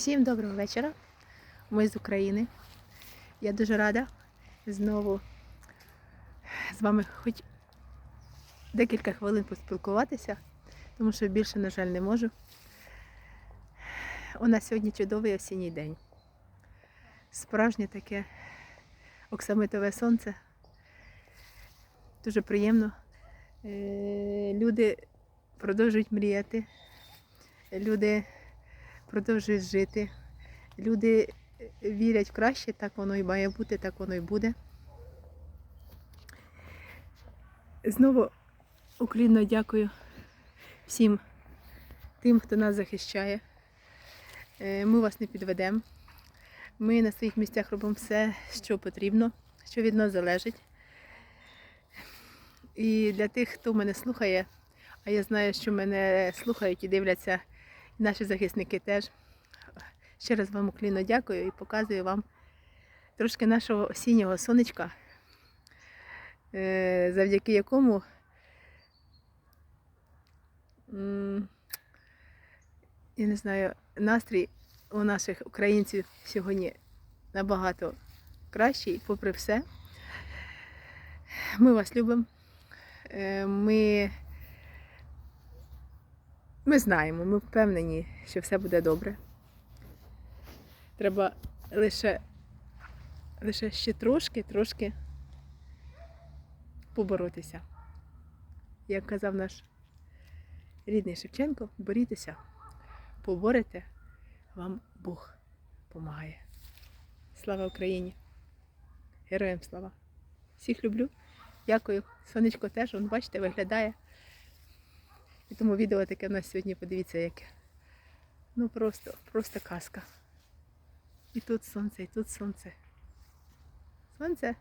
Всім доброго вечора. Ми з України. Я дуже рада знову з вами хоч декілька хвилин поспілкуватися, тому що більше, на жаль, не можу. У нас сьогодні чудовий осінній день. Справжнє таке оксамитове сонце. Дуже приємно. Е, Люди продовжують мріяти. Люди продовжують жити. Люди вірять в краще, так воно і має бути, так воно і буде. Знову уклінно дякую всім тим, хто нас захищає. Е, Ми вас не підведемо. Ми на своїх місцях робимо все, що потрібно, що від нас залежить. І для тих, хто мене слухає, а я знаю, що мене слухають і дивляться наші захисники теж. Ще раз вам уклінно дякую і показую вам трошки нашого осіннього сонечка, е, завдяки якому я не знаю, настрій у наших українців сьогодні набагато кращий, попри все. Ми вас любимо. Е, Ми ми знаємо, ми впевнені, що все буде добре. Треба лише, лише ще трошки, трошки поборотися. Як казав наш рідний Шевченко, борітеся, поборете, вам Бог помагає. Слава Україні! Героям слава! Всіх люблю. Дякую. Сонечко теж, он, бачите, виглядає. І тому відео таке в нас сьогодні, подивіться, яке. Ну просто, просто казка. І тут сонце, і тут сонце. Сонце